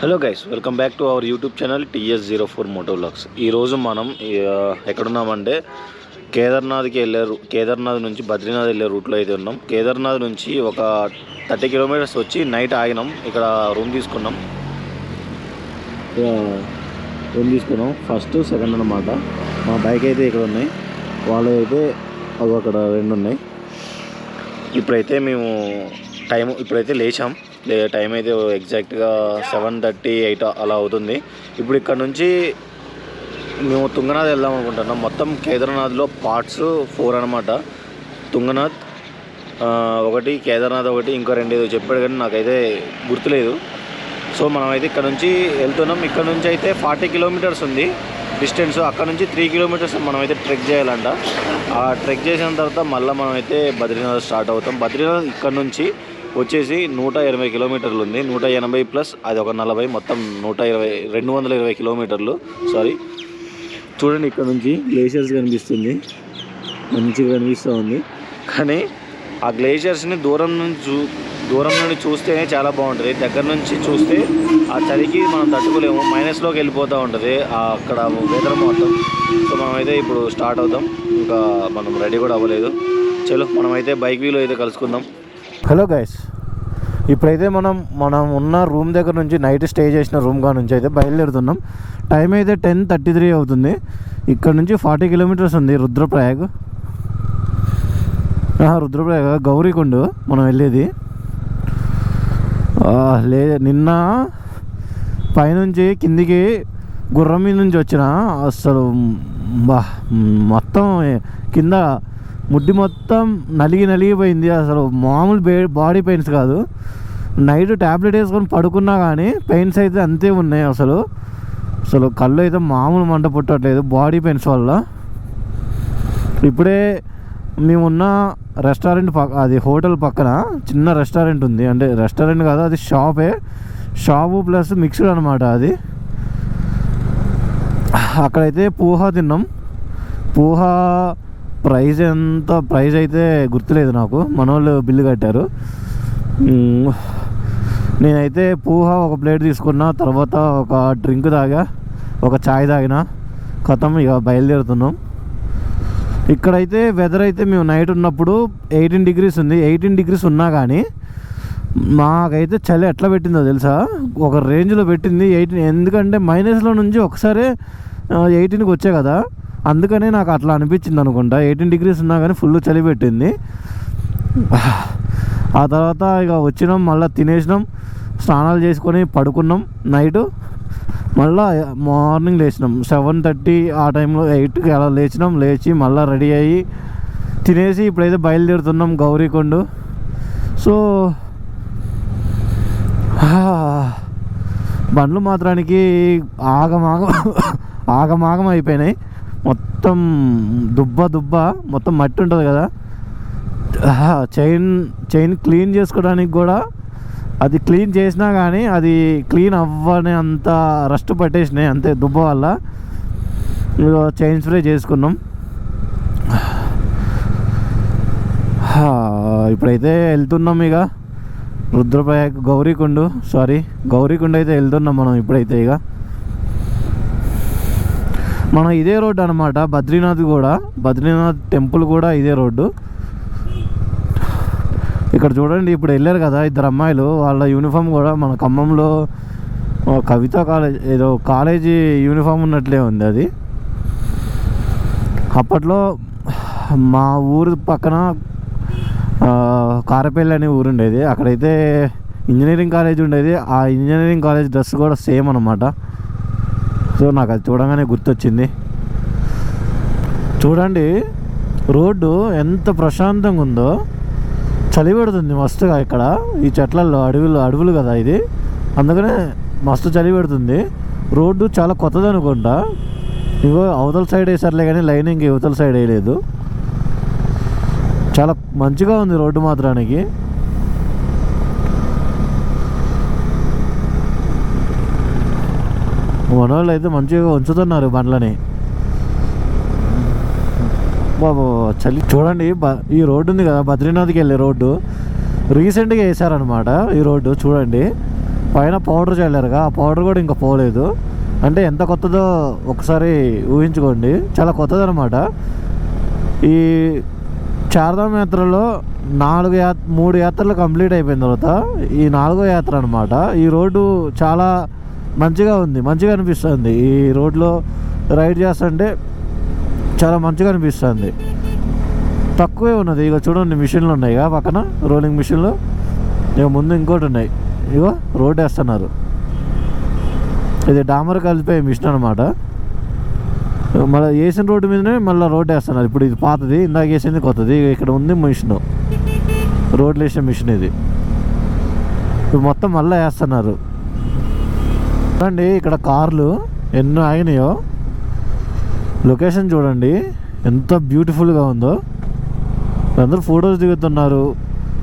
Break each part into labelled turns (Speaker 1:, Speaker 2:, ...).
Speaker 1: Hello guys welcome back to our YouTube channel TS zero four moto vlogs ఈరోజు మనం ఎక్కడున్నామంటే కేదార్నాథ్కి వెళ్ళే కేదార్నాథ్ నుంచి బద్రీనాథ్ వెళ్ళే రూట్లో అయితే ఉన్నాం. కేదార్నాథ్ నుంచి ఒక థర్టీ కిలోమీటర్స్ వచ్చి నైట్ ఆగినాం. ఇక్కడ రూమ్ తీసుకున్నాం. రూమ్ తీసుకున్నాం. ఫస్ట్ సెకండ్ అనమాట మా బైక్ అయితే ఇక్కడ ఉన్నాయి. వాళ్ళు అయితే అవి అక్కడ రెండు ఉన్నాయి. ఇప్పుడైతే మేము టైం ఇప్పుడైతే లేచాం. టైం అయితే ఎగ్జాక్ట్గా సెవెన్ థర్టీ ఎయిట్ అలా అవుతుంది. ఇప్పుడు ఇక్కడ నుంచి మేము తుంగనాథ్ వెళ్దాం అనుకుంటున్నాం. మొత్తం కేదార్నాథ్లో పార్ట్స్ ఫోర్ అనమాట తుంగనాథ్ ఒకటి కేదార్నాథ్ ఒకటి ఇంకో రెండు ఏదో చెప్పాడు కానీ నాకైతే గుర్తులేదు. సో మనమైతే ఇక్కడ నుంచి వెళ్తున్నాం. ఇక్కడ నుంచి అయితే ఫార్టీ కిలోమీటర్స్ ఉంది డిస్టెన్స్ అక్కడ నుంచి త్రీ కిలోమీటర్స్ మనమైతే ట్రెక్ చేయాలంట. ఆ ట్రెక్ చేసిన తర్వాత మళ్ళీ మనమైతే బద్రీనాథ్ స్టార్ట్ అవుతాం. బద్రీనాథ్ ఇక్కడ నుంచి వచ్చేసి నూట ఇరవై కిలోమీటర్లు ఉంది. నూట ఎనభై ప్లస్ అది ఒక నలభై మొత్తం నూట ఇరవై రెండు వందల ఇరవై కిలోమీటర్లు. సారీ చూడండి ఇక్కడ నుంచి గ్లేషియర్స్ కనిపిస్తుంది. మంచిగా కనిపిస్తూ ఉంది. కానీ ఆ గ్లేషియర్స్ని దూరం నుంచి చూ దూరం నుండి చూస్తేనే చాలా బాగుంటుంది. దగ్గర నుంచి చూస్తే ఆ చలికి మనం తట్టుకోలేము. మైనస్లోకి వెళ్ళిపోతూ ఉంటుంది అక్కడ వెదర్ మొత్తం సో మనమైతే ఇప్పుడు స్టార్ట్ అవుతాం ఇంకా మనం రెడీ కూడా అవ్వలేదు. చలో మనమైతే బైక్ వీలో అయితే కలుసుకుందాం. హలో గైస్ ఇప్పుడైతే మనం మనం ఉన్న రూమ్ దగ్గర నుంచి నైట్ స్టే చేసిన రూమ్ కా నుంచి అయితే బయలుదేరుతున్నాం. టైం అయితే టెన్ థర్టీ త్రీ అవుతుంది. ఇక్కడ నుంచి ఫార్టీ కిలోమీటర్స్ ఉంది రుద్రప్రయాగ్. ఆహా, రుద్రప్రయాగ గౌరీకొండ మనం వెళ్ళేది. లే నిన్న పైనుంచి కిందికి గుర్రం మీద నుంచి వచ్చిన అసలు బా మొత్తం కింద ముడ్డి మొత్తం నలిగి నలిగిపోయింది అసలు మామూలు బే బాడీ పెయిన్స్ కాదు. నైట్ ట్యాబ్లెట్ వేసుకొని పడుకున్నా కానీ పెయిన్స్ అయితే అంతే ఉన్నాయి అసలు. అసలు కళ్ళు అయితే మామూలు మంట పుట్టట్లేదు. బాడీ పెయిన్స్ వల్ల. ఇప్పుడే మేమున్న రెస్టారెంట్ పక్క అది హోటల్ పక్కన చిన్న రెస్టారెంట్ ఉంది. అంటే రెస్టారెంట్ కాదు అది షాపే. షాపు ప్లస్ మిక్స్డ్ అనమాట అది. అక్కడైతే పూహా తిన్నాం. పూహా ప్రైజ్ ఎంత ప్రైజ్ అయితే గుర్తులేదు నాకు. మన వాళ్ళు బిల్లు కట్టారు. నేనైతే పూహ ఒక ప్లేట్ తీసుకున్నా తర్వాత ఒక డ్రింక్ తాగా ఒక చాయ్ తాగిన. కథం ఇక బయలుదేరుతున్నాం. ఇక్కడైతే వెదర్ అయితే మేము నైట్ ఉన్నప్పుడు ఎయిటీన్ డిగ్రీస్ ఉంది. ఎయిటీన్ డిగ్రీస్ ఉన్నా కానీ మాకైతే చలి ఎట్లా పెట్టిందో తెలుసా? ఒక రేంజ్లో పెట్టింది. ఎయిటీన్ ఎందుకంటే మైనస్లో నుంచి ఒకసారి ఎయిటీన్కి వచ్చే కదా. అందుకనే నాకు అట్లా అనిపించింది అనుకుంటా. ఎయిటీన్ డిగ్రీస్ ఉన్నా కానీ ఫుల్ చలి పెట్టింది. ఆ తర్వాత ఇక వచ్చినాం మళ్ళీ తినేసినాం స్నానాలు చేసుకొని పడుకున్నాం నైటు. మళ్ళీ మార్నింగ్ లేచినాం. సెవెన్ థర్టీ ఆ టైంలో ఎయిట్కి అలా లేచినాం. లేచి మళ్ళీ రెడీ అయ్యి తినేసి ఇప్పుడైతే బయలుదేరుతున్నాం గౌరీకొండ సో బండ్లు మాత్రానికి ఆగమాగం ఆగమాగం అయిపోయినాయి. మొత్తం దుబ్బ దుబ్బ మొత్తం మట్టి ఉంటుంది కదా. చైన్ చైన్ క్లీన్ చేసుకోవడానికి కూడా అది క్లీన్ చేసినా కానీ అది క్లీన్ అవ్వని అంత రస్ట్ పట్టేసినాయి అంతే దుబ్బ వల్ల. చైన్ స్ప్రే చేసుకున్నాం. ఇప్పుడైతే వెళ్తున్నాం ఇక. రుద్రప్రయాగ్ గౌరీకుండు సారీ గౌరీకుండ అయితే వెళ్తున్నాం మనం ఇప్పుడైతే ఇక. మనం ఇదే రోడ్డు అనమాట బద్రీనాథ్ కూడా బద్రీనాథ్ టెంపుల్ కూడా ఇదే రోడ్డు. ఇక్కడ చూడండి ఇప్పుడు వెళ్ళారు కదా ఇద్దరు అమ్మాయిలు. వాళ్ళ యూనిఫామ్ కూడా మన ఖమ్మంలో కవిత కాలేజ్ ఏదో కాలేజీ యూనిఫామ్ ఉన్నట్లే ఉంది అది. అప్పట్లో మా ఊరు పక్కన కారపల్లి అనే ఊరు ఉండేది. అక్కడైతే ఇంజనీరింగ్ కాలేజ్ ఉండేది. ఆ ఇంజనీరింగ్ కాలేజ్ డ్రెస్ కూడా సేమ్ అనమాట సో నాకు అది చూడగానే గుర్తొచ్చింది. చూడండి రోడ్డు ఎంత ప్రశాంతంగా ఉందో చలి పెడుతుంది మస్తుగా ఇక్కడ. ఈ చెట్లలో అడవులు అడవులు కదా ఇది. అందుకనే మస్తు చలి పెడుతుంది. రోడ్డు చాలా కొత్తది అనుకుంటా. ఇగో అవతల సైడ్ వేసారులే కానీ లైనింగ్ అవతల సైడ్ వేయలేదు. చాలా మంచిగా ఉంది రోడ్డు మాత్రానికి. మనవాళ్ళు అయితే మంచిగా ఉంచుతున్నారు బండ్లని. బాబు చలి. చూడండి బ- ఈ రోడ్డు ఉంది కదా బద్రీనాథ్కి వెళ్ళే రోడ్డు. రీసెంట్గా వేసారనమాట ఈ రోడ్డు చూడండి. పైన పౌడర్ చల్లారుగా ఆ పౌడర్ కూడా ఇంకా పోలేదు. అంటే ఎంత కొత్తదో ఒకసారి ఊహించుకోండి. చాలా కొత్తది అనమాట ఈ చారదామ యాత్రలో నాలుగు యా మూడు యాత్రలు కంప్లీట్ అయిపోయిన తర్వాత ఈ నాలుగో యాత్ర అనమాట ఈ రోడ్డు చాలా మంచిగా ఉంది మంచిగా అనిపిస్తుంది. ఈ రోడ్లో రైడ్ చేస్తుంటే చాలా మంచిగా అనిపిస్తుంది. తక్కువే ఉన్నది. ఇక చూడండి మిషన్లు ఉన్నాయి ఇక పక్కన రోలింగ్ మిషన్లు. ఇక ముందు ఇంకోటి ఉన్నాయి. ఇగో రోడ్ వేస్తున్నారు. ఇది డామర్ కలిపే మిషన్ అనమాట మళ్ళీ వేసిన రోడ్డు మీదనే మళ్ళీ రోడ్ వేస్తున్నారు. ఇప్పుడు ఇది పాతది ఇందాక వేసింది కొత్తది. ఇక్కడ ఉంది మిషన్. రోడ్లు వేసే మిషన్ ఇది. ఇప్పుడు మొత్తం మళ్ళీ వేస్తున్నారు. చూడండి ఇక్కడ కార్లు ఎన్నో ఆగినాయో లొకేషన్ చూడండి ఎంత బ్యూటిఫుల్గా ఉందో. అందరూ ఫొటోస్ దిగుతున్నారు.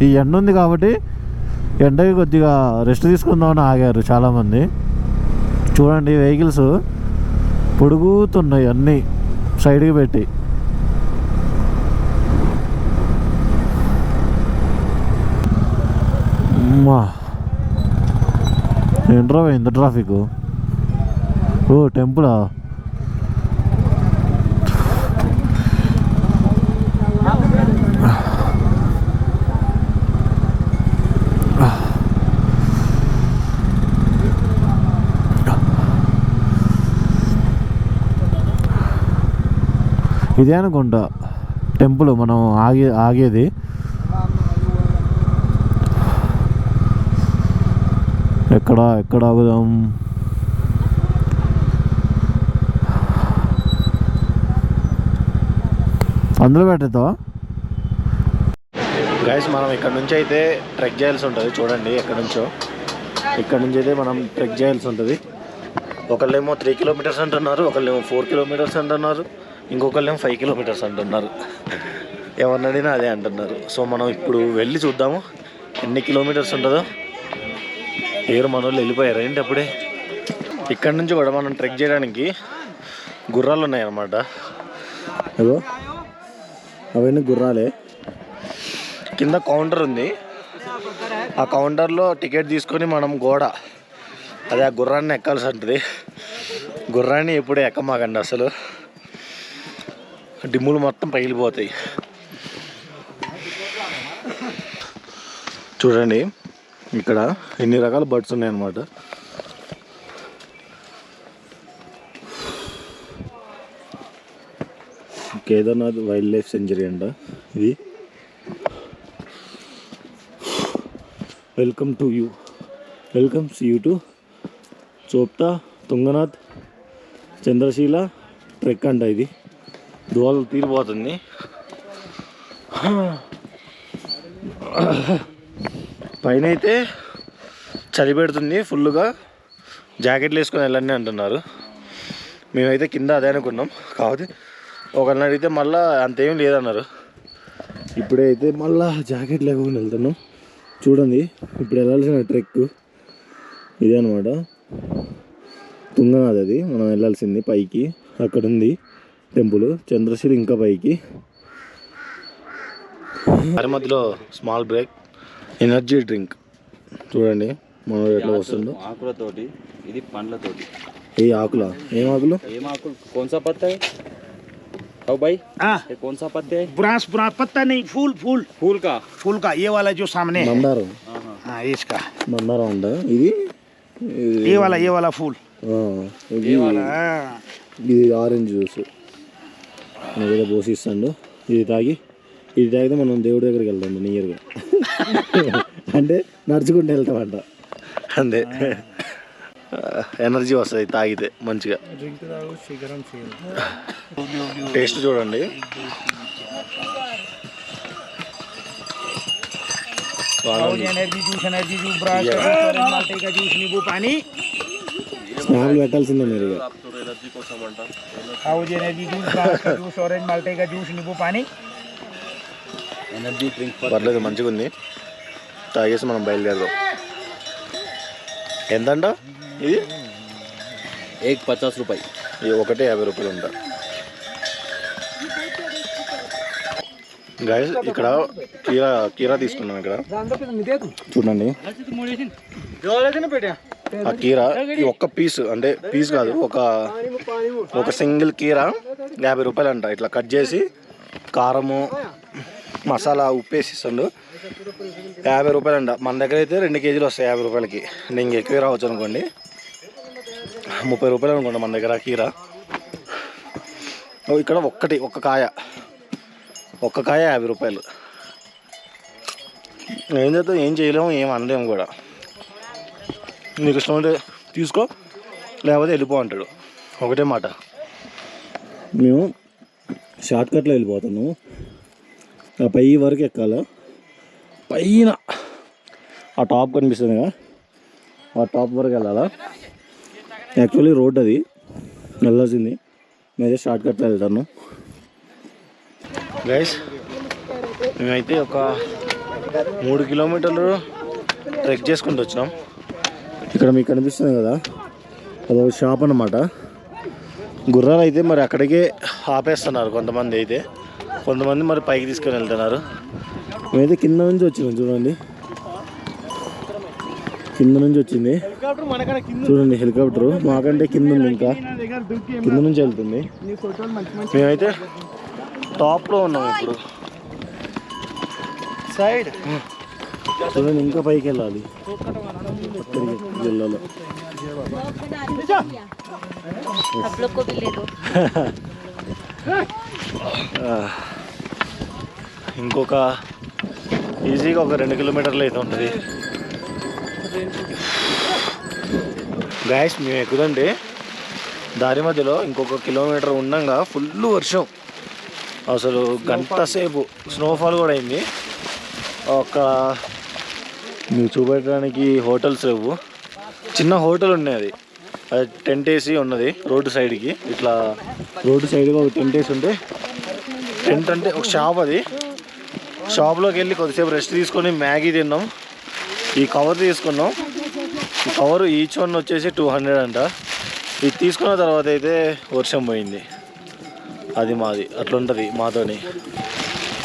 Speaker 1: ఈ ఎండ ఉంది కాబట్టి ఎండకి కొద్దిగా రెస్ట్ తీసుకుందామని ఆగారు చాలామంది. చూడండి వెహికల్స్ పొడుగుతున్నాయి అన్నీ సైడ్కి పెట్టి. మా ఏంట్రా ఇంత ట్రాఫిక్? ఓ టెంపులా? ఇదే అనుకుంటా. టెంపుల్ మనం ఆగే ఆగేది. ఎక్కడ ఎక్కడ ఆగుదాం? అందులో పెట్టేద్దావా? గైస్ మనం ఇక్కడ నుంచి అయితే ట్రెక్ చేయాల్సి ఉంటుంది. చూడండి ఎక్కడి నుంచో. ఇక్కడ నుంచి అయితే మనం ట్రెక్ చేయాల్సి ఉంటుంది. ఒకళ్ళేమో త్రీ కిలోమీటర్స్ అంటున్నారు ఒకళ్ళేమో ఫోర్ కిలోమీటర్స్ అంటున్నారు ఇంకొకళ్ళేమో ఫైవ్ కిలోమీటర్స్ అంటున్నారు. ఎవరినడినా అదే అంటున్నారు. సో మనం ఇప్పుడు వెళ్ళి చూద్దాము ఎన్ని కిలోమీటర్స్ ఉంటుందో. ఏరు మన వాళ్ళు వెళ్ళిపోయారు. ఏంటి అప్పుడే ఇక్కడ నుంచి కూడా మనం ట్రెక్ చేయడానికి గుర్రాలు ఉన్నాయి అన్నమాట ఏదో అవన్నీ గుర్రాలే. కింద కౌంటర్ ఉంది. ఆ కౌంటర్లో టికెట్ తీసుకొని మనం గోడ. అదే ఆ గుర్రాన్ని ఎక్కాల్సి ఉంటుంది గుర్రాన్ని ఎప్పుడే ఎక్కమాకండి అసలు. డిమ్ములు మొత్తం పగిలిపోతాయి. చూడండి. ఇక్కడ ఎన్ని రకాల బర్డ్స్ ఉన్నాయన్నమాట? కేదార్నాథ్ వైల్డ్ లైఫ్ సెంచరీ అంట ఇది. Welcome to you welcomes you to Chopta Tungnath Chandrashila trek అంట ఇది. దోవలు తీరిపోతుంది. పైన అయితే చలి పెడుతుంది ఫుల్గా జాకెట్లు వేసుకొని వెళ్ళండి అంటున్నారు. మేమైతే కింద అదే అనుకున్నాం. కాకపోతే ఒకరిని అడిగితే మళ్ళీ అంతేం లేదన్నారు. ఇప్పుడే అయితే మళ్ళా జాకెట్ లేకుండా వెళ్తున్నాం. చూడండి ఇప్పుడు వెళ్ళాల్సిన ట్రెక్ ఇదే అనమాట తుంగనాథ్ అది. మనం వెళ్ళాల్సింది పైకి. అక్కడ ఉంది టెంపుల్. చంద్రశీల ఇంకా పైకి. మధ్యలో స్మాల్ బ్రేక్. ఎనర్జీ డ్రింక్ చూడండి మనం ఎట్లా వస్తుందో
Speaker 2: ఆకులతోటి ఇది పండ్లతోటి
Speaker 1: ఈ ఆకుల ఏం ఆకులు
Speaker 2: ఏం ఆకులు कौन सा पत्ता है आओ भाई
Speaker 3: हाँ
Speaker 2: ये कौन सा पत्ते है
Speaker 3: ब्रांच ब्रांच पत्ता नहीं फूल फूल
Speaker 2: फूल का
Speaker 3: फूल का ये वाला जो सामने है
Speaker 1: మందారం
Speaker 2: हाँ हाँ
Speaker 3: हाँ इसका
Speaker 1: మందారం అంట ఇది ఇది-
Speaker 3: ये वाला ये वाला फूल
Speaker 1: ఆ, ఇది
Speaker 3: हाँ
Speaker 1: ఇది ఆరెంజ్ జ్యూస్ మనకి ఏదో పోసిస్తాడు ఇది తాగి ఇది తాగితే మనం దేవుడి దగ్గరికి వెళ్తాం నియర్గా అంటే నడుచుకుంటూ వెళ్తామంట. అంతే. ఎనర్జీ వస్తుంది తాగితే మంచిగా. టేస్ట్ చూడండి.
Speaker 3: ఎనర్జీ జ్యూస్ ఎనర్జీ పానీ.
Speaker 1: స్నానాలు పెట్టాల్సిందే మీరు
Speaker 3: ఎనర్జీ కోసం ఆరెంజ్ మల్టీగా జ్యూస్ నీకు పానీ.
Speaker 2: ఎనర్జీ డ్రింక్
Speaker 1: పర్లేదు మంచిగా ఉంది. తాగేసి మనం బయలుదేరదాం. ఎంతంట? ఇది?
Speaker 2: ఏ పచాస్ రూపాయి.
Speaker 1: ఇది ఒకటే యాభై రూపాయలు ఉంట. గాయస్ ఇక్కడ కీరా కీరా తీసుకున్నాం ఇక్కడ. చూడండి. ఆ కీరా ఒక్క పీస్ అంటే పీస్ కాదు ఒక ఒక సింగిల్ కీరా యాభై రూపాయలు అంట ఇట్లా కట్ చేసి కారము మసాలా ఉప్పు వేసి ఇస్తుండు. యాభై రూపాయలు అంట మన దగ్గర అయితే రెండు కేజీలు వస్తాయి యాభై రూపాయలకి. నేను ఎక్కువ రావచ్చు అనుకోండి. ముప్పై రూపాయలు అనుకోండి మన దగ్గర కీర. ఇక్కడ ఒక్కటి ఒక్క కాయ. ఒక్క కాయ యాభై రూపాయలు. ఏం చేద్దాం ఏం చేయలేము ఏం అనలేము కూడా. నీకు ఇష్టం ఉంటే తీసుకో లేకపోతే వెళ్ళిపో అంటాడు. ఒకటే మాట. మేము షార్ట్కట్లో వెళ్ళిపోతాము. వెళ్ళిపోతాను పై వరకు ఎక్కాల? పైన. ఆ టాప్ కనిపిస్తుంది కదా? ఆ టాప్ వరకు వెళ్ళాలా? యాక్చువల్లీ రోడ్ అది. వెళ్ళాల్సింది. నేనైతే షార్ట్ కట్లో వెళ్తాను. గైస్ మేమైతే ఒక మూడు కిలోమీటర్లు ట్రెక్ చేసుకుంటూ వచ్చినాం. ఇక్కడ మీకు కనిపిస్తుంది కదా? అదొక షాప్ అన్నమాట. గుర్రాలు అయితే మరి అక్కడికే ఆపేస్తున్నారు కొంతమంది అయితే. కొంతమంది మరి పైకి తీసుకొని వెళ్తున్నారు. మేమైతే కింద నుంచి వచ్చినాం చూడండి. కింద నుంచి వచ్చింది. చూడండి హెలికాప్టర్. మాకంటే కింద ఉంది ఇంకా. కింద నుంచి వెళ్తుంది. మేమైతే టాప్లో ఉన్నాం ఇప్పుడు.
Speaker 3: సైడ్.
Speaker 1: చూడండి ఇంకా పైకి వెళ్ళాలి. అక్కడికి ఇంకొక ఈజీగా ఒక రెండు కిలోమీటర్లు అయితే ఉంటుంది. గాయస్ మేము ఎక్కుదండి. దారి మధ్యలో ఇంకొక కిలోమీటర్ ఉండగా ఫుల్ వర్షం. అసలు గంట సేపు స్నోఫాల్ కూడా అయింది. ఒక మీరు చూపెట్టడానికి హోటల్స్ లేవు. చిన్న హోటల్ ఉన్నది అది. టెంట్ వేసి ఉన్నది రోడ్డు సైడ్కి. ఇట్లా రోడ్డు సైడ్గా ఒక టెంట్ వేసి ఉంటే టెంట్ అంటే ఒక షాప్ అది. షాప్లోకి వెళ్ళి కొద్దిసేపు రెస్ట్ తీసుకొని మ్యాగీ తిన్నాం. ఈ కవర్ తీసుకున్నాం. ఈ కవర్ ఈచ్ వన్ వచ్చేసి టూ హండ్రెడ్ అంట. ఇది తీసుకున్న తర్వాత అయితే వర్షం పోయింది. అది మాది. అట్లుంటుంది మాతోని.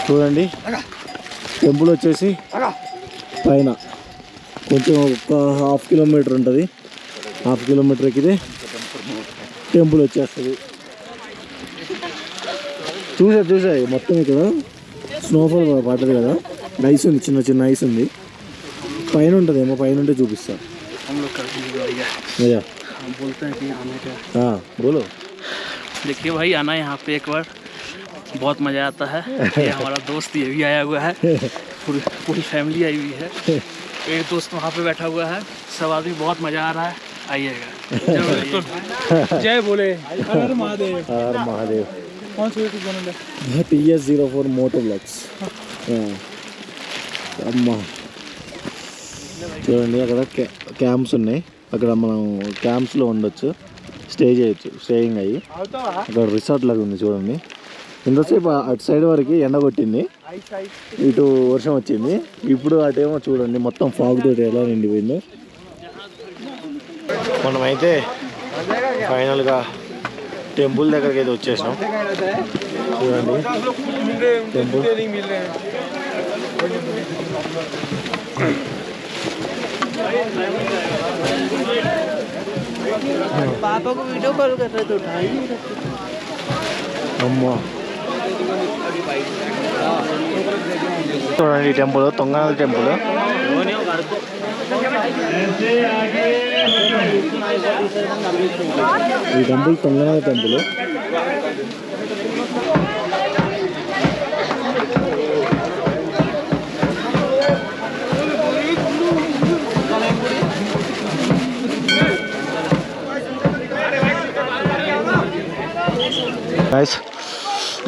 Speaker 1: చూడండి. టెంపుల్ వచ్చేసి పైన. కొంచెం ఒక హాఫ్ కిలోమీటర్ ఉంటుంది. హాఫ్ కిలోమీటర్ ఎక్కితే టెంపుల్ వచ్చేస్తుంది. చూసా చూసా మొత్తం ఇక్కడ స్నోఫాల్ పడ్డది కదా ఐస్ ఉంది చిన్న చిన్న ఐస్ ఉంది పైన ఉంటుంది ఏమో పైన ఉంటే చూపిస్తా
Speaker 3: हम लोग कर दीजिएगा भैया
Speaker 1: అయ్యా
Speaker 3: हम बोलते हैं कि आने का
Speaker 1: ఆ, బోలో
Speaker 3: देखिए भाई आना यहाँ पे एक बार बहुत मज़ा आता है ये हमारा दोस्त ये भी आया हुआ है पूरी पूरी फैमिली आई हुई है एक दोस्त वहाँ पे बैठा हुआ है सब आदमी बहुत मज़ा आ रहा है आइएगा जरूर आइएगा। जय बोले हर महादेव
Speaker 1: ఆర్ మహాదేవ్
Speaker 3: कौन सी यूट्यूब चैनल है
Speaker 1: TS zero four Moto Blocks అమ్మా చూడండి అక్కడ క్యా- క్యాంప్స్ ఉన్నాయి అక్కడ మనం క్యాంప్స్లో ఉండొచ్చు స్టే చేయొచ్చు స్టేయింగ్ అయ్యి అక్కడ రిసార్ట్ లాగా ఉంది చూడండి ఇంతసేపు ఆ- అటు సైడ్ వరకు ఎండ కొట్టింది ఇటు వర్షం వచ్చింది ఇప్పుడు అటేమో చూడండి మొత్తం ఫాగ్ తోటి ఎలా నిండిపోయిందో మనమైతే ఫైనల్గా టెంపుల్ దగ్గరికి అయితే వచ్చేసినాం చూడండి టెంపుల్
Speaker 3: पापा को वीडियो कॉल कर रहे थे उठाई
Speaker 1: అమ్మో చూడండి ఈ టెంపుల్ తొంగనాథ టెంపుల్ ఈ టెంపుల్ తొమ్మిదవ టెంపుల్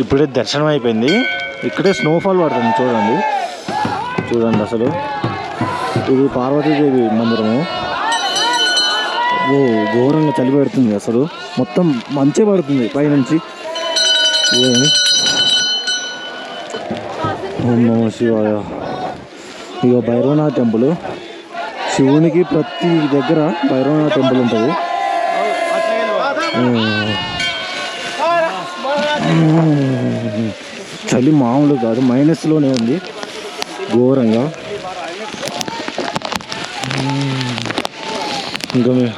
Speaker 1: ఇప్పుడే దర్శనం అయిపోయింది. ఇక్కడే స్నోఫాల్ పడుతుంది చూడండి. చూడండి అసలు. ఇది పార్వతీదేవి మందిరము. ఓ ఘోరంగా చలి పెడుతుంది అసలు. మొత్తం మంచే పడుతుంది పైనుంచి. చూడండి ఓం నమః శివాయ. ఇక భైరవనాథ్ టెంపుల్. శివునికి ప్రతి దగ్గర భైరవనాథ్ టెంపుల్ ఉంటుంది. చలి మామూలు కాదు మైనస్లోనే ఉంది. ఘోరంగా. ఇంకా మేము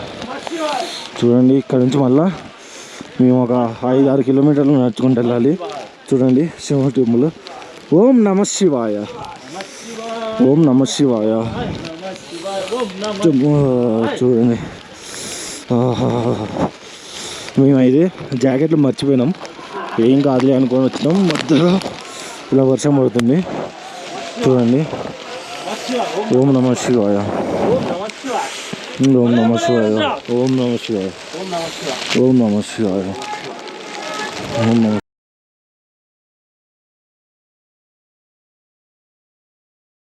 Speaker 1: చూడండి ఇక్కడ నుంచి మళ్ళా మేము ఒక ఐదు ఆరు కిలోమీటర్లు నడుచుకుంటూ వెళ్ళాలి. చూడండి శివ టెంపుల్. ఓం నమ శివాయ. ఓం నమ శివాయ. చూడండి. మేమైతే జాకెట్లు మర్చిపోయినాం. ఏం కాదులే అనుకొని వచ్చినాం. మధ్యలో ఇలా వర్షం పడుతుంది. చూడండి. ఓం నమ శివాయ. ఓం నమ శివాయ ఓం నమ శివాయ ఓం నమ శివాయ ఓం నమ